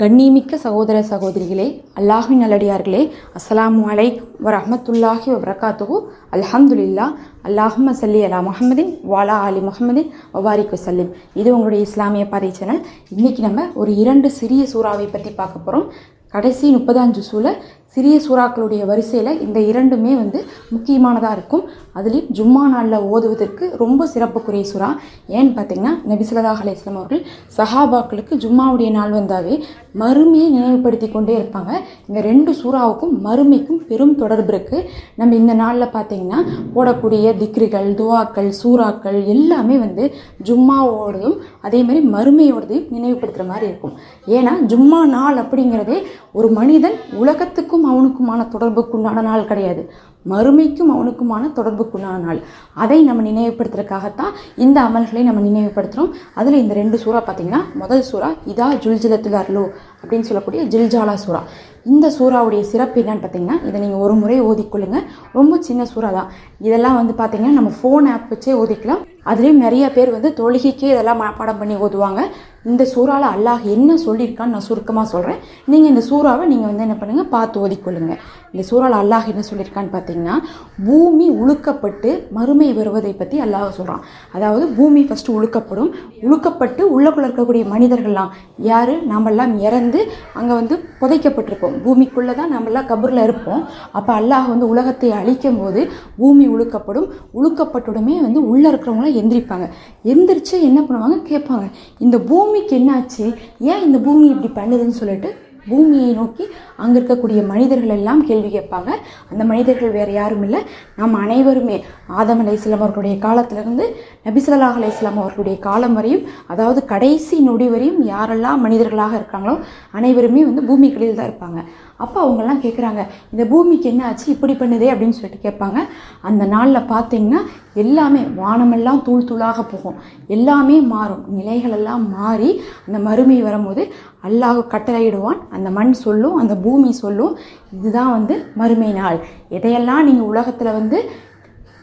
கண்ணியமிக்க சகோதர சகோதரிகளே அல்லாஹின் நல்லடியார்களே அஸ்லாமு அலைக்கும் வரஹ்மத்துல்லாஹி வபரகாத்துஹு. அல்ஹம்துலில்லா அல்லாஹும்ம சல்லி அலா முஹம்மதின் வாலா அலி முகமதின் வபாரிக் வசல்லிம் இது உங்களுடைய இஸ்லாமிய பாதை சேனல். இன்றைக்கி நம்ம ஒரு இரண்டு சிறிய சூறாவை பற்றி பார்க்க போகிறோம் கடைசி முப்பதாம் ஜுசூல சிறிய சூறாக்களுடைய வரிசையில் இந்த இரண்டுமே வந்து முக்கியமானதாக இருக்கும். அதுலேயும் ஜும்மா நாளில் ஓதுவதற்கு ரொம்ப சிறப்புக்குரிய சுறா. ஏன்னு பார்த்தீங்கன்னா நபி ஸல்லல்லாஹு அவர்கள் சஹாபாக்களுக்கு ஜும்மாவுடைய நாள் வந்தாவே மறுமையை நினைவுபடுத்தி கொண்டே இருப்பாங்க. இந்த ரெண்டு சூறாவுக்கும் மறுமைக்கும் பெரும் தொடர்பு இருக்குது நம்ம இந்த நாளில் பார்த்தீங்கன்னா போடக்கூடிய திக்ரிகள் துவாக்கள் சூறாக்கள் எல்லாமே வந்து ஜும்மாவோடதும் அதே மாதிரி மறுமையோடதையும் நினைவுபடுத்துகிற மாதிரி இருக்கும். ஏன்னா ஜும்மா நாள் அப்படிங்கிறதே ஒரு மனிதன் உலகத்துக்கும் அவனுக்குமான தொடர்புக்குண்டான நாள் கிடையாது. மறுமைக்கும் அவனுக்குமான தொடர்புக்குண்டான நாள். அதை நம்ம நினைவுபடுத்துறதுக்காகத்தான் இந்த அமல்களை நம்ம நினைவுபடுத்துகிறோம் அதில் இந்த ரெண்டு சூறா பார்த்தீங்கன்னா முதல் சூறா இதா ஜுல்ஜிலத்தில் அருளோ அப்படின்னு சொல்லக்கூடிய ஜில்ஜாலா சூறா. இந்த சூறாவுடைய சிறப்பு என்னன்னு பார்த்தீங்கன்னா இதை நீங்கள் ஒரு முறை ஓதிக்கொள்ளுங்கள் ரொம்ப சின்ன சூறா தான் இதெல்லாம் வந்து பார்த்திங்கன்னா நம்ம ஃபோன் ஆப் வச்சே ஓதிக்கலாம். அதுலேயும் நிறைய பேர் வந்து தொழுகைக்கே இதெல்லாம் பாடம் பண்ணி ஓதுவாங்க. இந்த சூறாவில் அல்லாஹ் என்ன சொல்லியிருக்கான்னு நான் சுருக்கமாக சொல்கிறேன் நீங்கள் இந்த சூறாவை நீங்கள் வந்து என்ன பண்ணுங்கள் பார்த்து ஓதிக்கொள்ளுங்க. இந்த சூறாவில் அல்லாஹ் என்ன சொல்லியிருக்கான்னு பார்த்தீங்கன்னா பூமி உழுக்கப்பட்டு மறுமை வருவதை பற்றி அல்லாஹ் சொல்கிறான் அதாவது பூமி ஃபஸ்ட்டு உழுக்கப்படும். உழுக்கப்பட்டு உள்ளக்குள்ள இருக்கக்கூடிய மனிதர்கள்லாம் யார்? நாமெல்லாம் இறந்து அங்கே வந்து புதைக்கப்பட்டிருப்போம். பூமிக்குள்ளே தான் நம்மளாம் கபரில் இருப்போம். அப்போ அல்லாஹ் வந்து உலகத்தை அழிக்கும் போது பூமி உழுக்கப்படும். உழுக்கப்பட்டுடமே வந்து உள்ளே எந்திரிப்பாங்க. எந்திரிச்சு என்ன பண்ணுவாங்க? கேட்பாங்க. இந்த பூமிக்கு என்னாச்சு? ஏன் இந்த பூமி இப்படி பண்ணுதுன்னு சொல்லிட்டு பூமியை நோக்கி அங்கே இருக்கக்கூடிய மனிதர்கள் எல்லாம் கேள்வி கேட்பாங்க. அந்த மனிதர்கள் வேறு யாரும் இல்லை. நாம் அனைவருமே ஆதம் அலை இஸ்லாம் அவர்களுடைய காலத்திலிருந்து நபிசல்லாஹ் அலை இஸ்லாம் அவர்களுடைய காலம் வரையும் அதாவது கடைசி நொடி வரையும் யாரெல்லாம் மனிதர்களாக இருக்காங்களோ அனைவருமே வந்து பூமிகளில் தான் இருப்பாங்க. அப்போ அவங்கெல்லாம் கேட்குறாங்க இந்த பூமிக்கு என்ன ஆச்சு? இப்படி பண்ணுதே அப்படின்னு சொல்லிட்டு கேட்பாங்க. அந்த நாளில் பார்த்தீங்கன்னா எல்லாமே வானமெல்லாம் தூள் தூளாக போகும். எல்லாமே மாறும். நிலைகளெல்லாம் மாறி அந்த மறுமை வரும்போது அல்லாஹ் கட்டளையிடுவான். அந்த மண் சொல்லும் அந்த பூமி சொல்லும். இதுதான் வந்து மறுமை நாள். எதையெல்லாம் நீங்கள் உலகத்தில் வந்து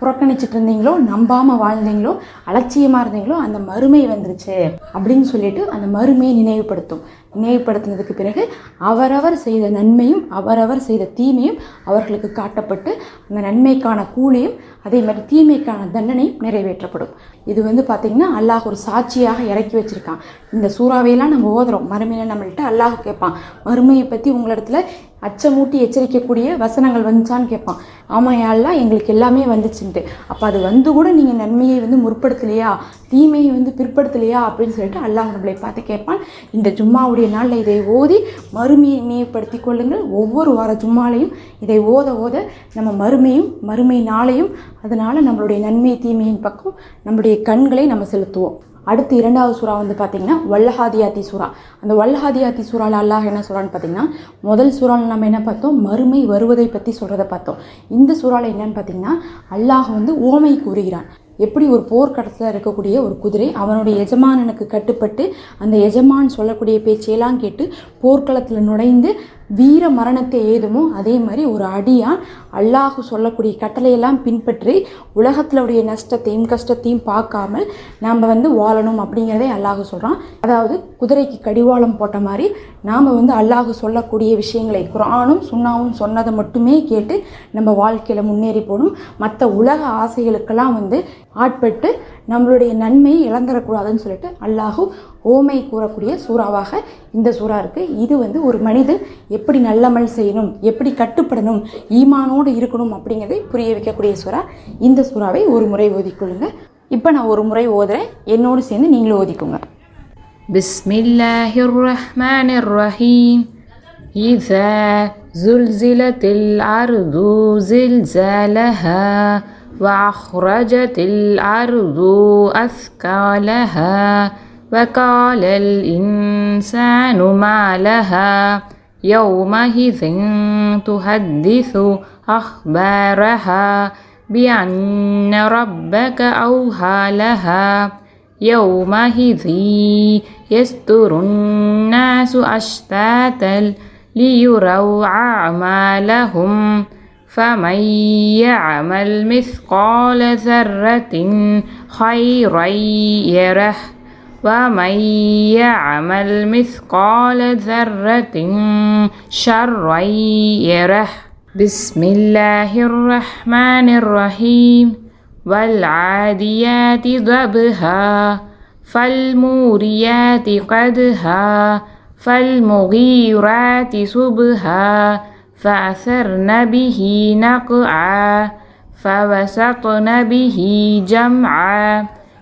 புறக்கணிச்சிட்டு இருந்தீங்களோ நம்பாமல் வாழ்ந்தீங்களோ அலட்சியமாக இருந்தீங்களோ அந்த மறுமை வந்துருச்சு அப்படின்னு சொல்லிட்டு அந்த மறுமையை நினைவுபடுத்தும். நினைவுபடுத்தினதுக்கு பிறகு அவரவர் செய்த நன்மையும் அவரவர் செய்த தீமையும் அவர்களுக்கு காட்டப்பட்டு அந்த நன்மைக்கான கூலியும் அதே மாதிரி தீமைக்கான தண்டனையும் நிறைவேற்றப்படும். இது வந்து பார்த்திங்கன்னா அல்லாஹ் ஒரு சாட்சியாக இறக்கி வச்சுருக்கான். இந்த சூறாவையெல்லாம் நம்ம ஓதுறோம். மறுமையில் நம்மள்கிட்ட அல்லாஹ் கேட்பான் மறுமையை பற்றி உங்களிடத்துல அச்சமூட்டி எச்சரிக்கக்கூடிய வசனங்கள் வந்துச்சான்னு கேட்பான். ஆமாம் யாரெல்லாம் எங்களுக்கு எல்லாமே வந்துச்சுன்ட்டு. அப்போ அது வந்து கூட நீங்கள் நன்மையை வந்து முற்படுத்தலையா? தீமையை வந்து பிற்படுத்தலையா? அப்படின்னு சொல்லிட்டு அல்லாஹ் நம்மளை பார்த்து கேட்பான். இந்த ஜும்மாவுடைய நாளில் இதை ஓதி மறுமையை நினைவுபடுத்தி கொள்ளுங்கள். ஒவ்வொரு வார ஜும்மாலையும் இதை ஓத ஓத நம்ம மறுமையும் மறுமை நாளையும் அதனால் நம்மளுடைய நன்மை தீமையின் பக்கம் நம்மளுடைய கண்களை நம்ம செலுத்துவோம். அடுத்து இரண்டாவது சூறா வந்து பார்த்திங்கன்னா வல்லஹாதியாத்தி சூறா. அந்த வல்லஹாதியாத்தி சூறாவில் அல்லாஹ் என்ன சொல்கிறான்னு பார்த்தீங்கன்னா முதல் சூறாவில் நம்ம என்ன பார்த்தோம்? மறுமை வருவதை பற்றி சொல்கிறத பார்த்தோம். இந்த சூறாவில் என்னன்னு பார்த்தீங்கன்னா அல்லாஹ் வந்து ஓமை கூறுகிறான். எப்படி ஒரு போர்க்களத்தில் இருக்கக்கூடிய ஒரு குதிரை அவனுடைய எஜமானனுக்கு கட்டுப்பட்டு அந்த எஜமான் சொல்லக்கூடிய பேச்சையெல்லாம் கேட்டு போர்க்களத்தில் நுழைந்து வீர மரணத்தை ஏதுமோ அதே மாதிரி ஒரு அடியான் அல்லாஹு சொல்லக்கூடிய கட்டளையெல்லாம் பின்பற்றி உலகத்திலுடைய நஷ்டத்தையும் கஷ்டத்தையும் பார்க்காமல் நாம் வந்து வாழணும் அப்படிங்கிறதே அல்லாஹு சொல்கிறான் அதாவது குதிரைக்கு கடிவாளம் போட்ட மாதிரி நாம் வந்து அல்லாஹு சொல்லக்கூடிய விஷயங்களை குரானும் சுண்ணாவும் சொன்னதை மட்டுமே கேட்டு நம்ம வாழ்க்கையில் முன்னேறி போகணும். மற்ற உலக ஆசைகளுக்கெல்லாம் வந்து ஆட்பட்டு நம்மளுடைய நன்மையை இழந்துடக்கூடாதுன்னு சொல்லிட்டு அல்லாஹு ஓமை கூறக்கூடிய சூறாவாக இந்த சூறா இருக்குது இது வந்து ஒரு மனிதன் எப்படி நல்லமல் செய்யணும் எப்படி கட்டுப்படணும் ஈமானோடு இருக்கணும் அப்படிங்கிறதை புரிய வைக்கக்கூடிய சூறா இந்த சூறாவை ஒரு முறை ஓதிக்கொள்ளுங்க இப்போ நான் ஒரு முறை ஓதுறேன் என்னோடு சேர்ந்து நீங்களும் ஓதிக்கோங்க بسم الله الرحمن الرحيم إذا زلزلت الأرض زلزالها وأخرجت الأرض أثقالها وقال الإنسان ما لها؟ يومئذ تحدث أخبارها بأن ربك أوحى لها. يومئذ يستر الناس أشتاتا ليروا أعمالهم. فمن يعمل مثقال ذرة خيرا يره ومن يعمل مثقال ذرة شرا يره بسم الله الرحمن الرحيم والعاديات ضبها فالموريات قدها فالمغيرات صبها فأثرن به نقعا فوسطن به جمعا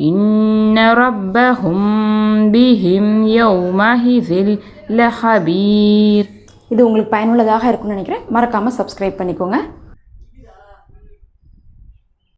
إن ربهم بهم يومئذ لخبير இது உங்களுக்கு பயனுள்ளதாக இருக்கும்னு நினைக்கிறேன் மறக்காமல் சப்ஸ்கிரைப் பண்ணிக்கோங்க